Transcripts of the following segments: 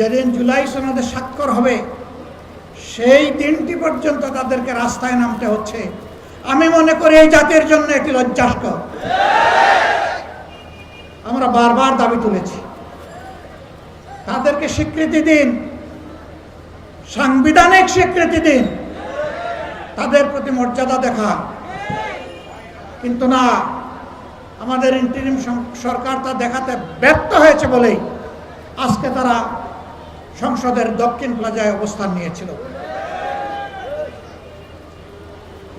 যেদিন জুলাই সনদে স্বাক্ষর হবে, সেই দিনটি পর্যন্ত তাদেরকে রাস্তায় নামতে হচ্ছে। আমি মনে করি এই জাতির জন্য একটি লজ্জাস্কর আমরা বারবার দাবি তুলেছি। তাদেরকে স্বীকৃতি দিন। সাংবিধানিক স্বীকৃতি দিন। তাদের প্রতি মর্যাদা দেখা কিন্তু না, আমাদের ইন্টারিম সরকার তা দেখাতে ব্যর্থ হয়েছে বলেই আজকে তারা সংসদের দক্ষিণ প্লাজায় অবস্থান নিয়েছিল।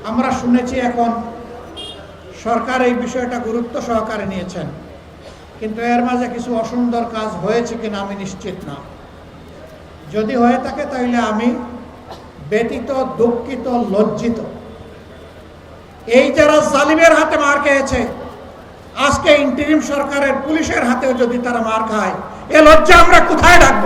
আমরা শুনেছি এখন সরকার এই বিষয়টা গুরুত্ব সহকারে নিয়েছেন। কিন্তু এর মাঝে কিছু অসুন্দর কাজ হয়েছে কিনা আমি নিশ্চিত না। যদি হয়ে থাকে তাহলে আমি ব্যতীত, দুঃখিত, লজ্জিত। এই যারা জালিমের হাতে মার খেয়েছে, আজকে ইন্টারিম সরকারের পুলিশের হাতেও যদি তারা মার খায়, এ লজ্জা আমরা কোথায় রাখব?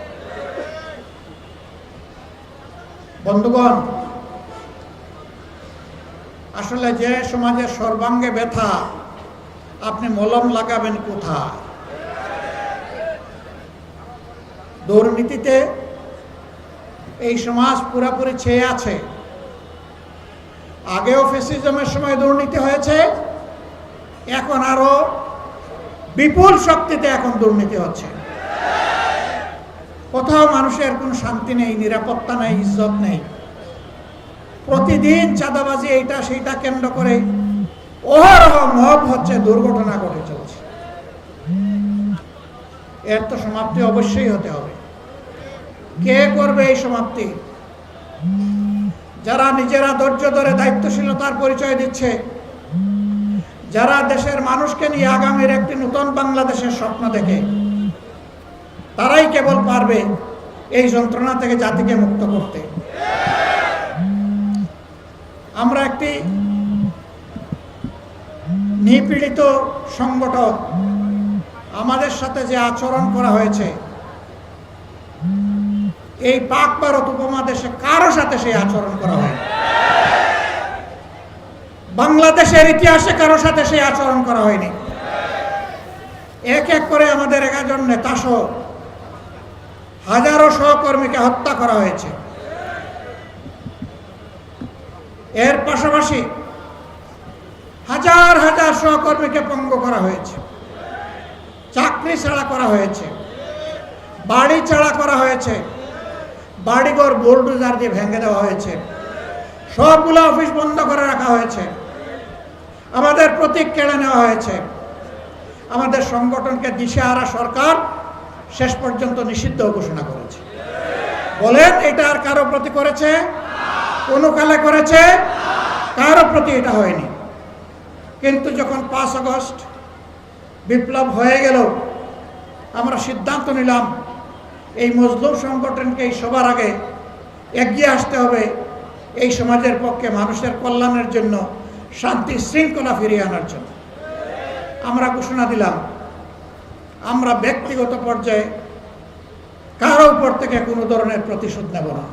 বন্ধুগণ, আসলে যে সমাজের সর্বাঙ্গে ব্যথা, আপনি মলম লাগাবেন কোথায়? দুর্নীতিতে এই সমাজ পুরাপুরি ছেয়ে আছে। আগেও ফেসিজমের সময় দুর্নীতি হয়েছে, এখন আরও বিপুল শক্তিতে এখন দুর্নীতি হচ্ছে। কোথাও মানুষের কোনো শান্তি নেই, নিরাপত্তা নেই, ইজ্জত নেই। প্রতিদিন চাঁদাবাজি এইটা সেইটা কেন্দ্র করে অহরহ মব হচ্ছে, দুর্ঘটনা ঘটে চলছে। এর তো সমাপ্তি অবশ্যই হতে হবে। কে করবে এই সমাপ্তি? যারা নিজেরা ধৈর্য ধরে দায়িত্বশীলতার পরিচয় দিচ্ছে, যারা দেশের মানুষকে নিয়ে আগামীর একটি নতুন বাংলাদেশের স্বপ্ন দেখে কেবল পারবে এই যন্ত্রণা থেকে জাতিকে মুক্ত করতে। আমরা একটি নিপীড়িত সংগঠন আমাদের সাথে যে আচরণ করা হয়েছে, এই পাক ভারত উপমহাদেশে কারও সাথে সেই আচরণ করা হয় বাংলাদেশের ইতিহাসে কারও সাথে সেই আচরণ করা হয়নি। এক এক করে আমাদের একাজন নেতা সহ হাজারো সহকর্মীকে হত্যা করা হয়েছে। এর পাশাপাশি হাজার হাজার সহকর্মীকে পঙ্গ করা হয়েছে। চাকরি ছাড়া করা হয়েছে। বাড়ি ছাড়া করা হয়েছে। বাড়িঘর, বোল্ডোজার দিয়ে ভেঙে দেওয়া হয়েছে। সবগুলো অফিস বন্ধ করে রাখা হয়েছে। আমাদের প্রতীক কেড়ে নেওয়া হয়েছে। আমাদের সংগঠনকে দিশেহারা সরকার শেষ পর্যন্ত নিষিদ্ধ ঘোষণা করেছে। বলেন, এটা আর কারও প্রতি করেছে? কোনো কালে করেছে? কারও প্রতি এটা হয়নি। কিন্তু যখন পাঁচ আগস্ট বিপ্লব হয়ে গেল, আমরা সিদ্ধান্ত নিলাম, এই মজলুম সংগঠনকে এই সবার আগে এগিয়ে আসতে হবে। এই সমাজের পক্ষে মানুষের কল্যাণের জন্য শান্তি শৃঙ্খলা ফিরিয়ে আনার জন্য। আমরা ঘোষণা দিলাম আমরা ব্যক্তিগত পর্যায়ে কারও উপর থেকে কোনো ধরনের প্রতিশোধ নেব না।